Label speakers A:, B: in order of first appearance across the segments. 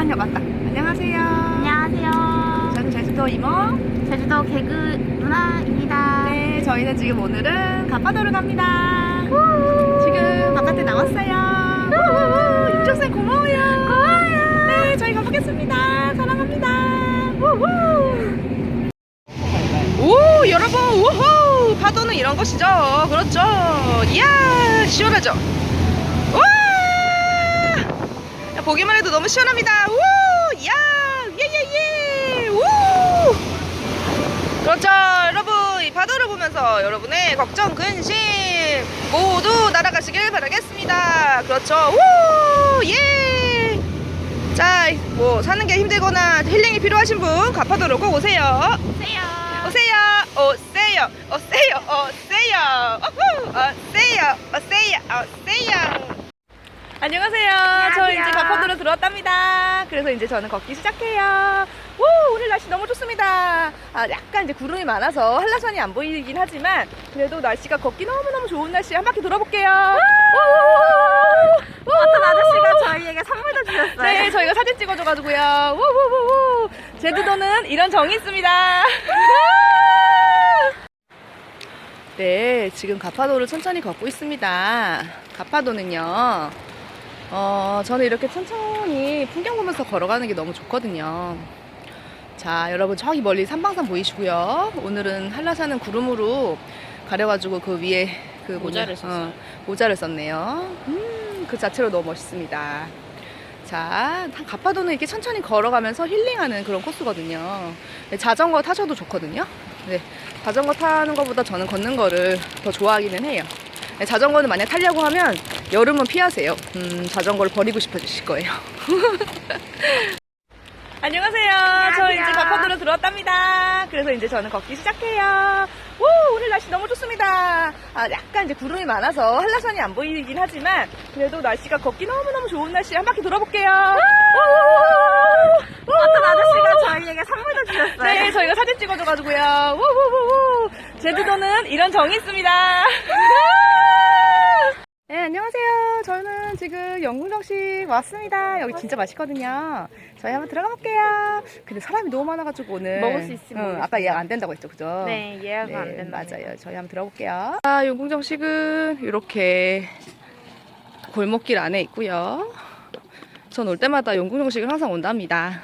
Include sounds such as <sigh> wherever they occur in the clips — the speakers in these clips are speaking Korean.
A: 아니야 맞다. 안녕하세요.
B: 안녕하세요.
A: 저는 제주도 이모.
B: 제주도 개그 누나입니다.
A: 네, 저희는 지금 오늘은 가파도를 갑니다. 지금 바깥에 나왔어요. 윤정쌤 고마워요. 고마워요. 네, 저희 가보겠습니다. 사랑합니다. 오, 여러분, 우후! 파도는 이런 것이죠. 그렇죠. 이야, 시원하죠? 와! 야, 보기만 해도 너무 시원합니다. 우! 이야, 예, 예, 예! 우! 그렇죠 여러분. 이 파도를 보면서 여러분의 걱정 근심 모두 날아가시길 바라겠습니다. 그렇죠? 우 예 자 뭐 사는 게 힘들거나 힐링이 필요하신 분 가파도로 꼭 오세요.
B: 오세요.
A: 오세요. 오세요. 오세요. 오세요. 우후, 오세요. 오세요. 오세요 안녕하세요. 저
B: 안녕하세요.
A: 이제 가파도로 들어왔답니다. 그래서 이제 저는 걷기 시작해요. 오, 오늘 날씨 너무 좋습니다. 아, 약간 이제 구름이 많아서 한라산이 안 보이긴 하지만 그래도 날씨가 걷기 너무너무 좋은 날씨에 한 바퀴 돌아볼게요. 오,
B: 어떤 아저씨가 저희에게 선물도 주셨어요.
A: 네, 저희가 사진 찍어줘가지고요. 우후후후. 제주도는 이런 정이 있습니다. 네, 지금 가파도를 천천히 걷고 있습니다. 가파도는요, 어, 저는 이렇게 천천히 풍경 보면서 걸어가는 게 너무 좋거든요. 자, 여러분, 저기 멀리 산방산 보이시고요. 오늘은 한라산은 구름으로 가려가지고 그 위에 그
B: 모자를 썼어요.
A: 어, 모자를 썼네요. 음, 그 자체로 너무 멋있습니다. 자, 가파도는 이렇게 천천히 걸어가면서 힐링하는 그런 코스거든요. 네, 자전거 타셔도 좋거든요. 네, 자전거 타는 것보다 저는 걷는 거를 더 좋아하기는 해요. 네, 자전거는 만약 타려고 하면 여름은 피하세요. 음, 자전거를 버리고 싶어지실 거예요. <laughs> 안녕하세요. 저
B: 안녕하세요.
A: 이제 가파도로 들어왔답니다. 그래서 이제 저는 걷기 시작해요. 오, 오늘 날씨 너무 좋습니다. 아, 약간 이제 구름이 많아서 한라산이 안 보이긴 하지만 그래도 날씨가 걷기 너무너무 좋은 날씨에 한 바퀴 돌아볼게요. 오,
B: 어떤 아저씨가 저희에게 선물도 주셨어요.
A: 네, 저희가 사진 찍어줘가지고요. 우후후후. 제주도는 이런 정이 있습니다. 네, 안녕하세요. 저는 지금 영궁정식 왔습니다. 여기 진짜 맛있거든요. 저희 한번 들어가 볼게요. 근데 사람이 너무 많아가지고 오늘.
B: 먹을 수 있으면
A: 응. 아까 예약 안 된다고 했죠, 그죠?
B: 네, 예약은
A: 네,
B: 안 된다.
A: 맞아요. 저희 한번 들어볼게요. 아, 용궁정식은 이렇게 골목길 안에 있고요. 전 올 때마다 용궁정식을 항상 온답니다.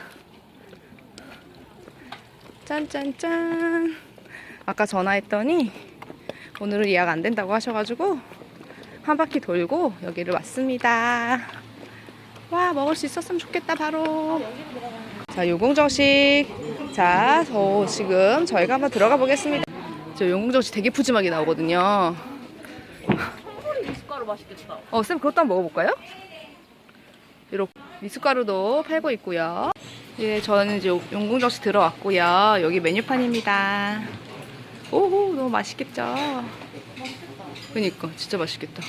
A: 짠짠짠. 아까 전화했더니 오늘은 예약 안 된다고 하셔가지고 한 바퀴 돌고 여기를 왔습니다. 와, 먹을 수 있었으면 좋겠다, 바로. 자, 용궁정식. 자, 저 지금 저희가 한번 들어가 보겠습니다. 저 용궁정식 되게 푸짐하게 나오거든요.
B: 미숫가루 맛있겠다.
A: 어, 쌤 그것도 한번 먹어볼까요? 이렇게 미숫가루도 팔고 있고요. 예, 저는 이제 용궁정식 들어왔고요. 여기 메뉴판입니다. 오호, 너무 맛있겠죠? 그니까, 진짜 맛있겠다.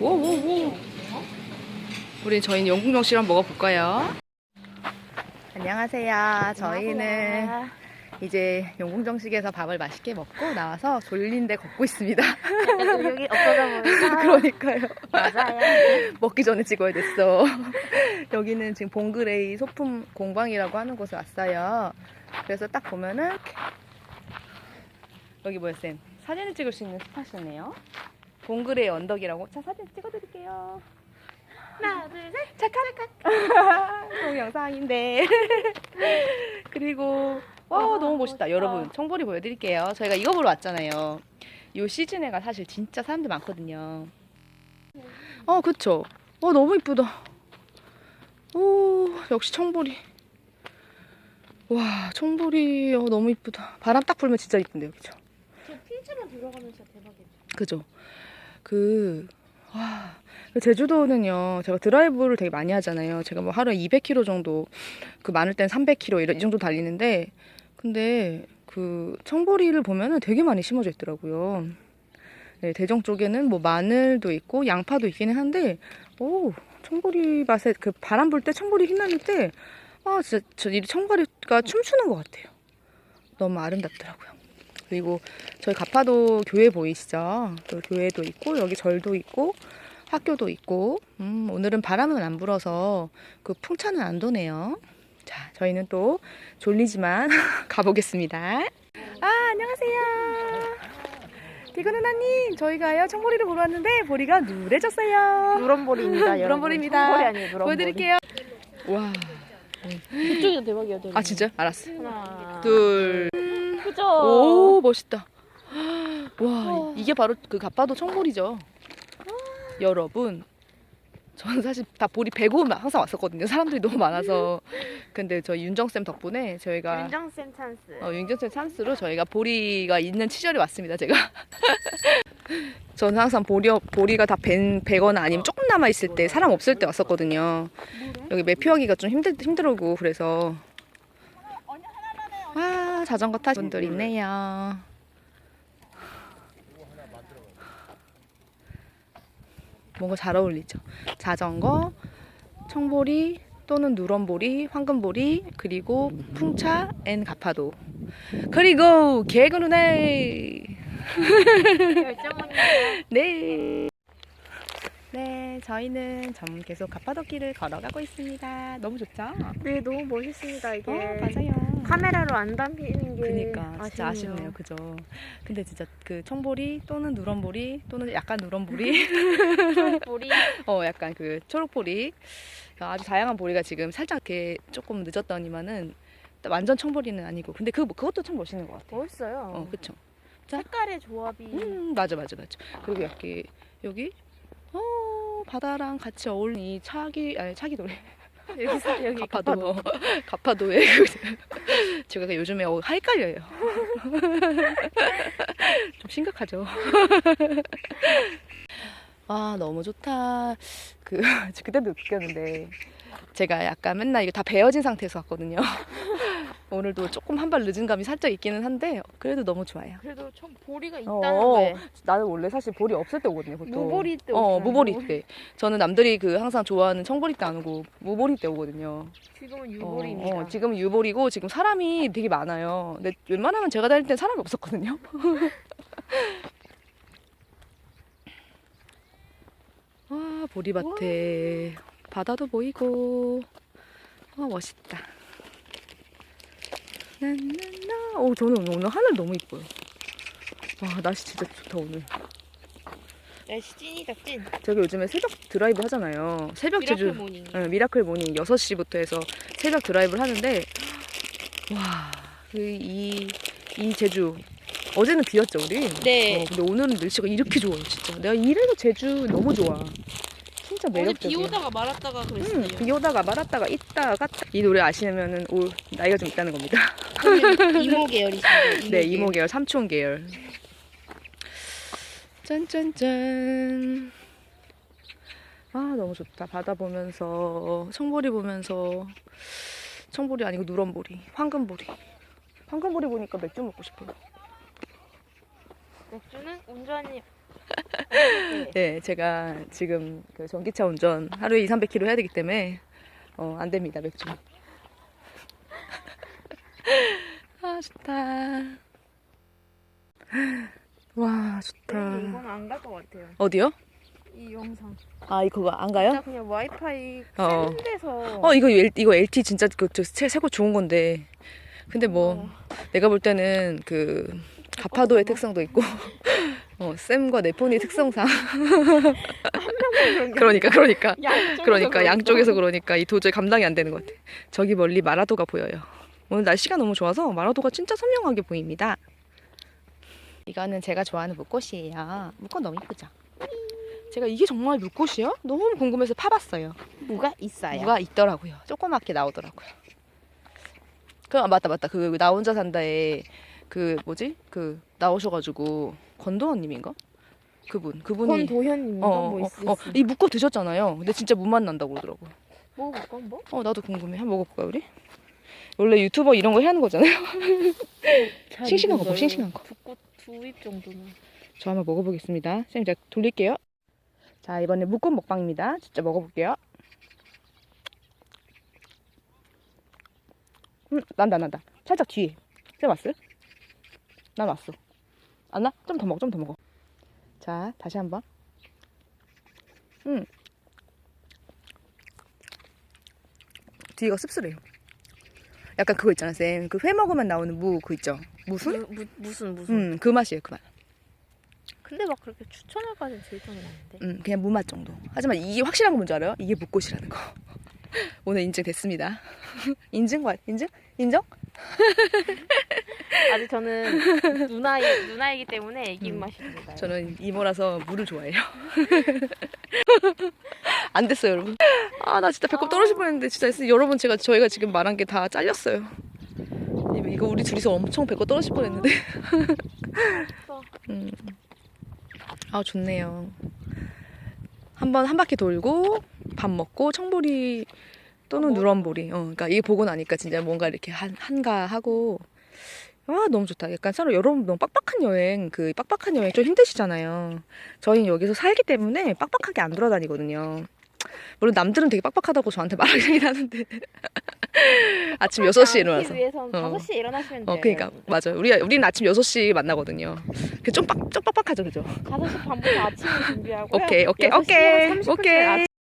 A: 오오오. 우리 저희는 용궁정식 한번 먹어볼까요? 안녕하세요. 저희는 이제 용궁정식에서 밥을 맛있게 먹고 나와서 졸린데 걷고 있습니다.
B: 의욕이 없어져 보니까. <laughs>
A: 그러니까요.
B: 맞아요.
A: 먹기 전에 찍어야 됐어. 여기는 지금 봉그레이 소품 공방이라고 하는 곳에 왔어요. 그래서 딱 보면은 여기 뭐야 쌤? 사진을 찍을 수 있는 스팟이네요. 봉그레이 언덕이라고. 자 사진 찍어드릴게요.
B: 하나, 둘, 셋.
A: 찰칵. 동영상인데. <laughs> <laughs> 그리고 와
B: 와,
A: 너무 멋있다.
B: 멋있다.
A: 여러분 청보리 보여드릴게요. 저희가 이거 보러 왔잖아요. 이 시즌에가 사실 진짜 사람들 많거든요. 어 그쵸. 어 너무 이쁘다. 오 역시 청보리. 와 청보리 어, 너무 이쁘다. 바람 딱 불면 진짜 이쁜데요, 그죠?
B: 저 필즈만 들어가면 진짜 대박이죠.
A: 그죠? 그, 와, 제주도는요, 제가 드라이브를 되게 많이 하잖아요. 제가 뭐 하루에 200km 정도, 그 많을 땐 300km 이런, 이 정도 달리는데, 근데 그 청보리를 보면은 되게 많이 심어져 있더라고요. 네, 대정 쪽에는 뭐 마늘도 있고 양파도 있기는 한데, 오, 청보리 밭에 그 바람 불 때 청보리 휘날릴 때, 아, 진짜 저 이 청보리가 춤추는 것 같아요. 너무 아름답더라고요. 그리고 저희 가파도 교회 보이시죠? 또 교회도 있고 여기 절도 있고 학교도 있고 음, 오늘은 바람은 안 불어서 그 풍차는 안 도네요. 자, 저희는 또 졸리지만 <laughs> 가보겠습니다. 아, 안녕하세요. 비건 누나님, 저희가요 청보리를 보러 왔는데 보리가 누래졌어요.
B: 누런볼입니다. <laughs> 여러분.
A: 누런볼입니다.
B: 청볼이 아니에요. 누런볼.
A: 보여드릴게요. 와,
B: 이쪽이 대박이야. 대박.
A: 아 진짜? 알았어.
B: 하나,
A: 둘,
B: 그죠?
A: 오 멋있다. 와 이게 바로 그 갑바도 청보리죠. 여러분, 저는 사실 다 보리 배고 항상 왔었거든요. 사람들이 너무 많아서. 근데 저희 윤정 쌤 덕분에 저희가
B: 윤정쌤 찬스.
A: 어, 윤정 쌤 찬스로 저희가 보리가 있는 시절이 왔습니다. 제가. <laughs> 저는 항상 보리 보리가 다 밴, 배거나 아니면 조금 남아 있을 때 사람 없을 때 왔었거든요. 여기 매표하기가 좀 힘들 힘들고 그래서 와 자전거 타신 분들 있네요. 뭔가 잘 어울리죠. 자전거, 청보리 또는 누런보리, 황금보리 그리고 풍차 앤 가파도 그리고 개그누네
B: 열정원이야. <laughs> <laughs>
A: 네. 네, 저희는 점 계속 가파도길을 걸어가고 있습니다. 너무 좋죠?
B: 네, 너무 멋있습니다. 이게
A: 어, 맞아요.
B: 카메라로 안 담기는 게
A: 그니까 진짜
B: 아쉽네요.
A: 아쉽네요, 그죠? 근데 진짜 그 청보리 또는 누런보리 또는 약간 누런보리, <laughs>
B: 볼이
A: 어 약간 그 초록보리 아주 다양한 보리가 지금 살짝 이렇게 조금 늦었더니만은 완전 청보리는 아니고 근데 그 그것도 참 멋있는 것 같아요.
B: 멋있어요.
A: 어, 그쵸?
B: 색깔의 조합이
A: 음, 맞아, 맞아, 맞아. 그리고 여기, 여기, 어, 바다랑 같이 어울리는 이 차기, 아니, 차기 노래.
B: 여기서 여기
A: 가파도, <laughs> 가파도에. 그 제가 요즘에 어, 헷갈려요. <laughs> 좀 심각하죠. 와, <laughs> 너무 좋다. 그, 그때도 느꼈는데, 제가 약간 맨날 이거 다 베어진 상태에서 왔거든요. 오늘도 조금 한 발 늦은 감이 살짝 있기는 한데, 그래도 너무 좋아요.
B: 그래도 좀 보리가
A: 어,
B: 있다는 거에
A: 나는 원래 사실 볼이 없을 때 오거든요, 보통.
B: 무보리 때
A: 어,
B: 오잖아요.
A: 무보리
B: 무보리.
A: 때. 저는 남들이 그 항상 좋아하는 청보리 때 안 오고 무보리 때 오거든요.
B: 지금은 유보리입니다.
A: 어, 어, 지금 유보리고 지금 사람이 되게 많아요. 근데 웬만하면 제가 다닐 땐 사람이 없었거든요. 와, <laughs> 보리밭에 바다도 보이고. 와, 멋있다. 오, 저는 오늘, 하늘 너무 이뻐요. 와, 날씨 진짜 좋다, 오늘.
B: 날씨 찐이다 찐.
A: 제가 요즘에 새벽 드라이브 하잖아요. 새벽
B: 미라클
A: 제주
B: 모닝.
A: 네, 미라클 모닝 6시부터 해서 새벽 드라이브를 하는데 와, 그 이, 이 제주 어제는 비였죠, 우리?
B: 네.
A: 어, 근데 오늘은 날씨가 이렇게 좋아요, 진짜. 내가 이래도 제주 너무 좋아. 진짜
B: 어제 비
A: 매력적이야.
B: 오다가 말았다가
A: 음,
B: 그랬어요.
A: 비 오다가 말았다가 있다가 이 노래 아시면은 올 나이가 좀 있다는 겁니다.
B: 이모 <laughs> 계열이시죠.
A: 네, 이모 계열, 삼촌 계열. 짠짠짠. 아, 너무 좋다. 바다 보면서, 청보리 보면서, 청보리 아니고 누런보리, 황금보리. 황금보리 보니까 맥주 먹고 싶어요.
B: 맥주는 운전이
A: 네, 제가 지금 그 전기차 운전 하루에 2, 300km 해야 되기 때문에, 어, 안 됩니다, 맥주. <laughs> 아, 좋다. 와, 좋다.
B: 이건 안 갈 것 같아요.
A: 어디요?
B: 이 영상.
A: 아, 이거 안 가요?
B: 진짜 그냥 와이파이
A: 어.
B: 센 데서.
A: 어 이거 이거 LT 진짜 그 저, 새, 새거 좋은 건데 근데 뭐 내가 볼 때는 그 가파도의 특성도 있고 어 쌤과 내 폰의 특성상. 그러니까 그러니까.
B: 양쪽에서
A: 그러니까 양쪽에서 그러니까 이 도저히 감당이 안 되는 것 같아. 저기 멀리 마라도가 보여요. 오늘 날씨가 너무 좋아서 마라도가 진짜 선명하게 보입니다. 이거는 제가 좋아하는 물꽃이에요. 물꽃 너무 이쁘죠? 제가 이게 정말 물꽃이야? 너무 궁금해서 파봤어요.
B: 뭐가 있어요?
A: 뭐가 있더라고요. 조그맣게 나오더라고요. 그 아, 맞다 맞다. 그 나 혼자 산다에 그 뭐지 그 나오셔가지고 권도원님인가 그분 그분이
B: 권도현님
A: 어,
B: 뭐
A: 어,
B: 있 어?
A: 어, 이 묶어 드셨잖아요. 근데 진짜 못 만난다고 그러더라고.
B: 먹어볼까 뭐?
A: 어 나도 궁금해. 한번 먹어볼까 우리? 원래 유튜버 이런 거 해야 하는 거잖아요. <laughs> 싱싱한 거 뭐, 싱싱한 거.
B: 두꽃 두입 정도는.
A: 저 한번 먹어보겠습니다. 쌤 제가 돌릴게요. 자 이번에 묶음 먹방입니다. 진짜 먹어볼게요. 음 난다 난다. 살짝 뒤에. 쌤 왔어요? 나 왔어. 안 나? 좀 더 먹어, 좀 더 먹어. 자, 다시 한 번. 음. 뒤가 씁쓸해요. 약간 그거 있잖아, 쌤. 그 회 먹으면 나오는 무, 그 있죠? 무슨?
B: 무, 무, 슨 무슨.
A: 음, 그 맛이에요, 그 맛.
B: 근데 막 그렇게 추천할까지는 제이통이 아닌데.
A: 음, 그냥 무맛 정도. 하지만 이게 확실한 건 뭔지 알아요? 이게 묵꽃이라는 거. <laughs> 오늘 인증됐습니다. <laughs> 인증? 인증? 인정? <laughs>
B: 아직 저는 누나이 누나이기 때문에 애기
A: 음.
B: 맛이 듭니다.
A: 저는 이모라서 물을 좋아해요. <laughs> 안 됐어요, 여러분. 아, 나 진짜 배꼽 떨어질 뻔했는데 진짜 여러분 제가 저희가 지금 말한 게 다 잘렸어요. 이거- 이거 우리 둘이서 엄청 배꼽 떨어질 뻔했는데. <laughs> 음. 아, 좋네요. 한번 한 바퀴 돌고 밥 먹고 청보리 또는 누런보리. 어, 그러니까 이게 보고 나니까 진짜 뭔가 이렇게 한, 한가하고 아 너무 좋다. 약간 서로 여러분 너무 빡빡한 여행 그 빡빡한 여행 좀 힘드시잖아요. 저희는 여기서 살기 때문에 빡빡하게 안 돌아다니거든요. 물론 남들은 되게 빡빡하다고 저한테 <laughs> 말하긴 하는데 <laughs> 아침 6시에 일어나서
B: 위해선
A: 어.
B: 5시에 일어나시면 돼요.
A: 어 그러니까 맞아요. 우리 우리는 아침 6시 만나거든요. 그좀 빡, 좀 빡빡하죠, 그죠?
B: 5시 반부터 아침을 준비하고요.
A: 오케이, 오케이,
B: 6시
A: 오케이,
B: 30분
A: 오케이.